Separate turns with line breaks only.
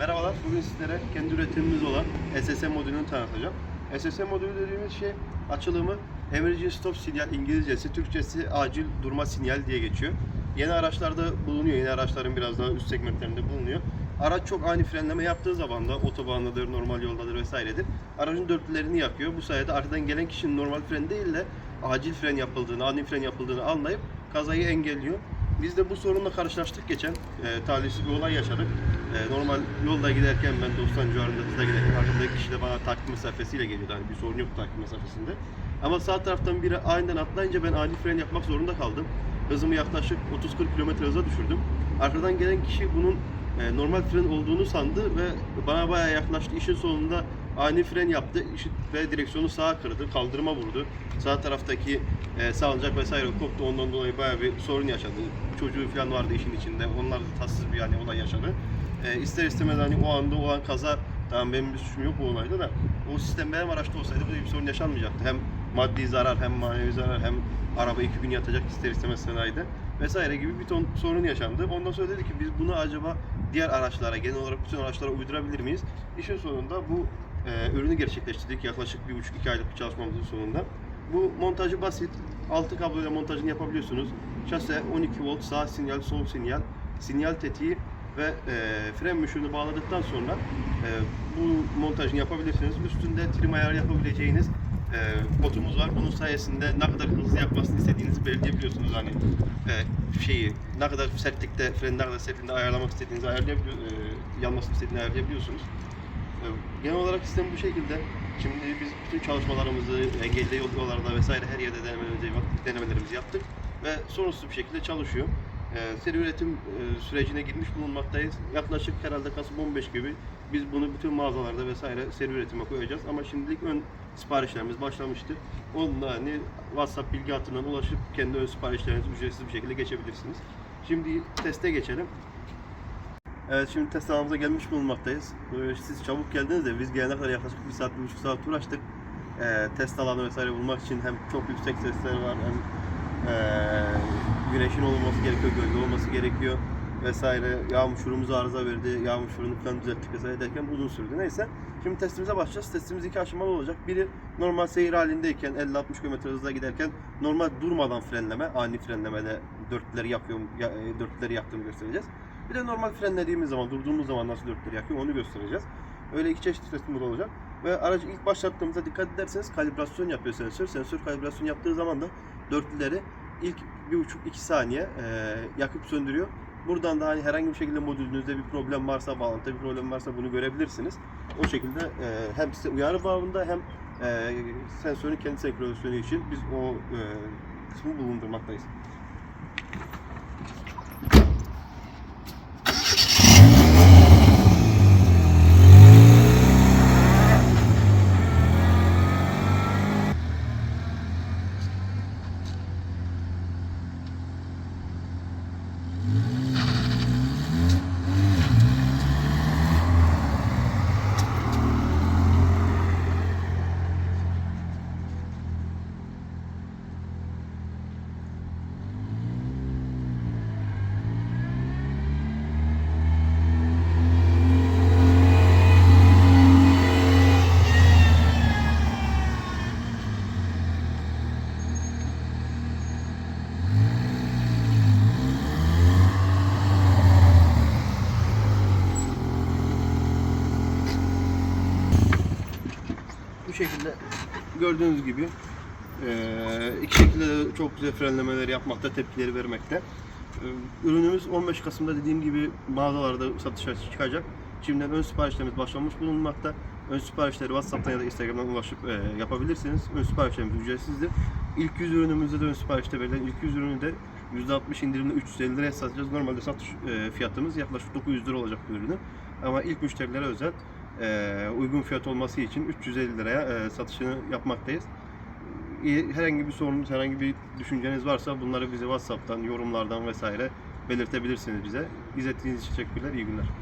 Merhabalar, bugün sizlere kendi üretimimiz olan SSM modülünü tanıtacağım. SSM modülü dediğimiz şey açılımı Emergency Stop Sinyal İngilizcesi, Türkçesi acil durma sinyal diye geçiyor. Yeni araçlarda bulunuyor, yeni araçların biraz daha üst segmentlerinde bulunuyor. Araç çok ani frenleme yaptığı zaman da otobandadır, normal yoldadır vesairedir. Aracın dörtlülerini yakıyor. Bu sayede arkadan gelen kişinin normal fren değil de acil fren yapıldığını, ani fren yapıldığını anlayıp kazayı engelliyor. Biz de bu sorunla karşılaştık geçen. E, talihsiz bir olay yaşadık. E, normal yolda giderken ben 90 civarında hızla giderken arkamdaki kişi de bana takip mesafesiyle geliyordu. Hani bir sorun yok takip mesafesinde. Ama sağ taraftan biri aniden atlayınca ben ani fren yapmak zorunda kaldım. Hızımı yaklaşık 30-40 km hıza düşürdüm. Arkadan gelen kişi bunun e, normal fren olduğunu sandı ve bana bayağı yaklaştı. İşin sonunda ani fren yaptı ve direksiyonu sağa kırdı, kaldırıma vurdu. Sağ taraftaki e, salıncak vesaire koptu. Ondan dolayı bayağı bir sorun yaşadı. Çocuğu falan vardı işin içinde. Onlar da tatsız bir yani olay yaşadı. E, ister istemez hani o anda o an kaza tamam benim bir suçum yok bu olayda da o sistem benim araçta olsaydı böyle bir sorun yaşanmayacaktı. Hem maddi zarar hem manevi zarar hem araba iki gün yatacak ister istemez sanayide vesaire gibi bir ton sorun yaşandı. Ondan sonra dedik ki biz bunu acaba diğer araçlara, genel olarak bütün araçlara uydurabilir miyiz? İşin sonunda bu e, ürünü gerçekleştirdik yaklaşık bir buçuk iki aylık bir çalışmamızın sonunda. Bu montajı basit. Altı kabloyla montajını yapabiliyorsunuz. Şase 12 volt sağ sinyal, sol sinyal, sinyal tetiği ve e, fren müşürünü bağladıktan sonra e, bu montajını yapabilirsiniz. Üstünde trim ayarı yapabileceğiniz e, botumuz var. Bunun sayesinde ne kadar hızlı yapmasını istediğinizi belirleyebiliyorsunuz. Hani e, şeyi ne kadar sertlikte, freni ne kadar sertliğinde ayarlamak istediğinizi ayarlayabiliyor, e, yanmasını istediğini ayarlayabiliyorsunuz. E, genel olarak sistem bu şekilde. Şimdi biz bütün çalışmalarımızı engelli yollarda vesaire her yerde denemelerimizi, denemelerimizi yaptık ve sorunsuz bir şekilde çalışıyor. E, seri üretim e, sürecine girmiş bulunmaktayız. Yaklaşık herhalde Kasım 15 gibi biz bunu bütün mağazalarda vesaire seri üretime koyacağız ama şimdilik ön siparişlerimiz başlamıştır. Onunla hani WhatsApp bilgi hattından ulaşıp kendi ön siparişlerinizi ücretsiz bir şekilde geçebilirsiniz. Şimdi teste geçelim. Evet şimdi test alanımıza gelmiş bulunmaktayız. Ee, Siz çabuk geldiniz de biz gelene kadar yaklaşık bir saat, bir buçuk saat uğraştık. Ee, test alanı vesaire bulmak için hem çok yüksek sesler var hem ee, güneşin olması gerekiyor, gölge olması gerekiyor vesaire. Yağmur şurumuz arıza verdi, yağmur şurunu falan düzelttik vesaire derken uzun sürdü. Neyse şimdi testimize başlayacağız. Testimiz iki aşamalı olacak. Biri normal seyir halindeyken 50-60 km hızla giderken normal durmadan frenleme, ani frenlemede dörtleri yakıyor, ya- e, dörtleri yaktığını göstereceğiz. Bir de normal frenlediğimiz zaman, durduğumuz zaman nasıl dörtleri yakıyor onu göstereceğiz. Öyle iki çeşit testimiz olacak. Ve aracı ilk başlattığımızda dikkat ederseniz kalibrasyon yapıyor sensör. Sensör kalibrasyon yaptığı zaman da dörtlüleri ilk 1,5-2 saniye e, yakıp söndürüyor. Buradan da hani herhangi bir şekilde modülünüzde bir problem varsa, bağlantıda bir problem varsa bunu görebilirsiniz. O şekilde e, hem size uyarı bağında hem e, sensörün kendi senkronizasyonu için biz o e, kısmı bulundurmaktayız. Şekilde gördüğünüz gibi eee, iki şekilde de çok güzel frenlemeler yapmakta, tepkileri vermekte. Eee, Ürünümüz 15 Kasım'da dediğim gibi mağazalarda satışa çıkacak. Şimdiden ön siparişlerimiz başlamış bulunmakta. Ön siparişleri WhatsApp'tan ya da Instagram'dan ulaşıp eee, yapabilirsiniz. Ön siparişlerimiz ücretsizdir. İlk 100 ürünümüzde de ön siparişte verilen ilk 100 ürünü de %60 indirimle 350 liraya satacağız. Normalde satış eee, fiyatımız yaklaşık 900 lira olacak bu ürünün. Ama ilk müşterilere özel e, uygun fiyat olması için 350 liraya e, satışını yapmaktayız. E, Herhangi bir sorunuz, herhangi bir düşünceniz varsa bunları bize WhatsApp'tan, yorumlardan vesaire belirtebilirsiniz bize. İzlediğiniz için teşekkürler, iyi günler.